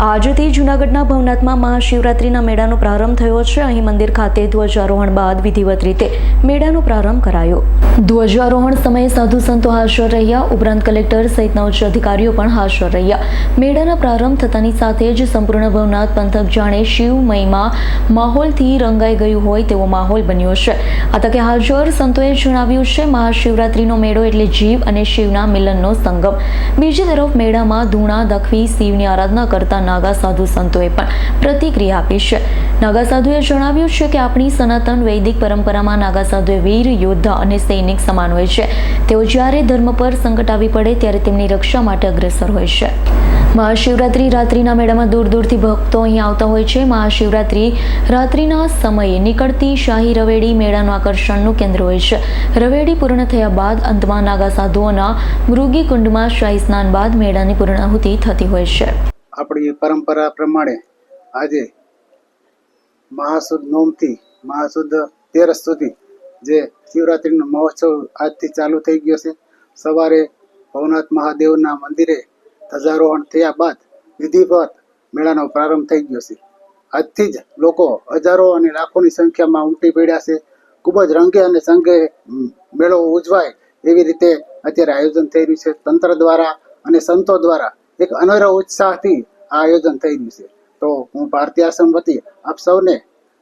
આજથી જૂનાગઢના ભવનાથમાં મહાશિવરાત્રિના મેળાનો પ્રારંભ થયો છે. અહીં મંદિર ખાતે ધ્વજારોહણ બાદ વિધિવત રીતે મેળાનો પ્રારંભ કરાયો. ધ્વજારોહણ સમયે સાધુ સંતો હાજર રહ્યા. ઉપરાંત કલેક્ટર સહિતના ઉચ્ચ અધિકારીઓ પણ હાજર રહ્યા. મેળાના પ્રારંભ થતાની સાથે જ સંપૂર્ણ ભવનાથ પંથક જાણે શિવમયમાં માહોલથી રંગાઈ ગયું હોય તેવો માહોલ બન્યો છે. આ તકે હાજર સંતોએ જણાવ્યું છે, મહાશિવરાત્રિનો મેળો એટલે જીવ અને શિવના મિલનનો સંગમ. બીજી તરફ મેળામાં ધૂણા, દખવી, શિવની આરાધના કરતા નાગા સાધુ સંતોએ પણ પ્રતિક્રિયા આપી છે. નાગા સાધુએ જણાવ્યું છે કે આપણી સનાતન વૈદિક પરંપરામાં નાગા સાધુએ વીર, યોદ્ધા અને સૈનિક સમાન હોય છે. તેઓ જ્યારે ધર્મ પર સંકટ આવી પડે ત્યારે તેમની રક્ષા માટે અગ્રેસર હોય છે. મહાશિવરાત્રિ રાત્રિના મેળામાં દૂર દૂરથી ભક્તો અહીં આવતા હોય છે. મહાશિવરાત્રિ રાત્રિના સમયે નીકળતી શાહી રવેડી મેળાનું આકર્ષણનું કેન્દ્ર હોય છે. રવેડી પૂર્ણ થયા બાદ અંતમાં નાગા સાધુઓના મૃગી કુંડમાં શાહી સ્નાન બાદ મેળાની પૂર્ણાહુતિ થતી હોય છે. આપણી પરંપરા પ્રમાણે આજે મહાસુદ નોમથી મહાસુદ તેરસ સુધી જે શિવરાત્રિનો મહોત્સવ આજથી ચાલુ થઈ ગયો છે. સવારે ભવનાથ મહાદેવના મંદિરે ધ્વજારોહણ થયા બાદ વિધિવત મેળાનો પ્રારંભ થઈ ગયો છે. આજથી જ લોકો હજારો અને લાખોની સંખ્યામાં ઉમટી પડ્યા છે. ખૂબ જ રંગે અને સંગે મેળો ઉજવાય એવી રીતે અત્યારે આયોજન થઈ રહ્યું છે. તંત્ર દ્વારા અને સંતો દ્વારા એક અનેરો ઉત્સાહથી આયોજન થઈ રહ્યું છે. તો હું ભારતીય આશ્રમ વતી આપ સૌને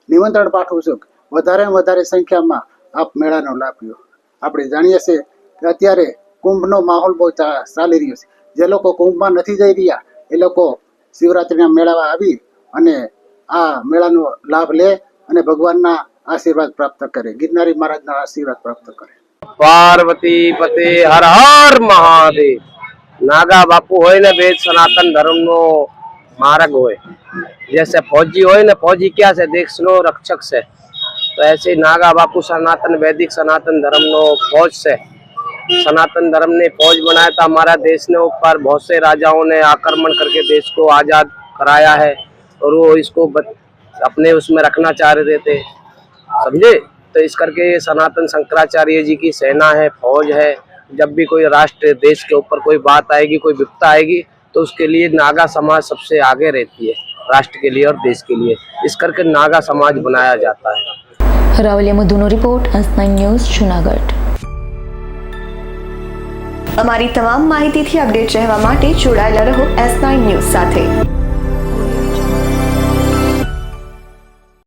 નિમંત્રણ પાઠવું છું વધારે વધારે સંખ્યામાં આપ મેળાનો લાભ લો. આપણે જાણીએ છીએ કે અત્યારે કુંભનો માહોલ બહુ ચાલી રહ્યો છે. જે લોકો કુંભમાં નથી જઈ રહ્યા, એ લોકો શિવરાત્રિના મેળામાં આવી અને આ મેળાનો લાભ લે અને ભગવાનના આશીર્વાદ પ્રાપ્ત કરે. ગિરનારી મહારાજના આશીર્વાદ પ્રાપ્ત કરે. પાર્વતી પતે હર હર મહાદેવ. નાગા બાપુ હોય ને વેદ સનાતન ધર્મ નો માર્ગ હોય जैसे फौजी હોય ને फौजी क्या છે देश નો रक्षक છે तो ऐसे ही नागा बापू सनातन वैदिक सनातन धर्म नो फौज से सनातन धर्म ने फौज बनाया था हमारा देश ने ऊपर बहुत से राजाओं ने आक्रमण करके देश को आजाद कराया है और वो इसको बत- अपने उसमें रखना चाह रहे थे समझे तो इस करके ये सनातन शंकराचार्य जी की सेना है फौज है जब भी कोई राष्ट्र देश के ऊपर कोई बात आएगी कोई विपता आएगी तो उसके लिए नागा समाज सबसे आगे रहती है राष्ट्र के लिए और देश के लिए इस करके नागा समाज बनाया जाता है Ravalia મધુનો report S nine news Junagadh અમારી તમામ માહિતીથી અપડેટ રહેવા માટે જોડાયેલા રહો એસ નાઇન ન્યૂઝ સાથે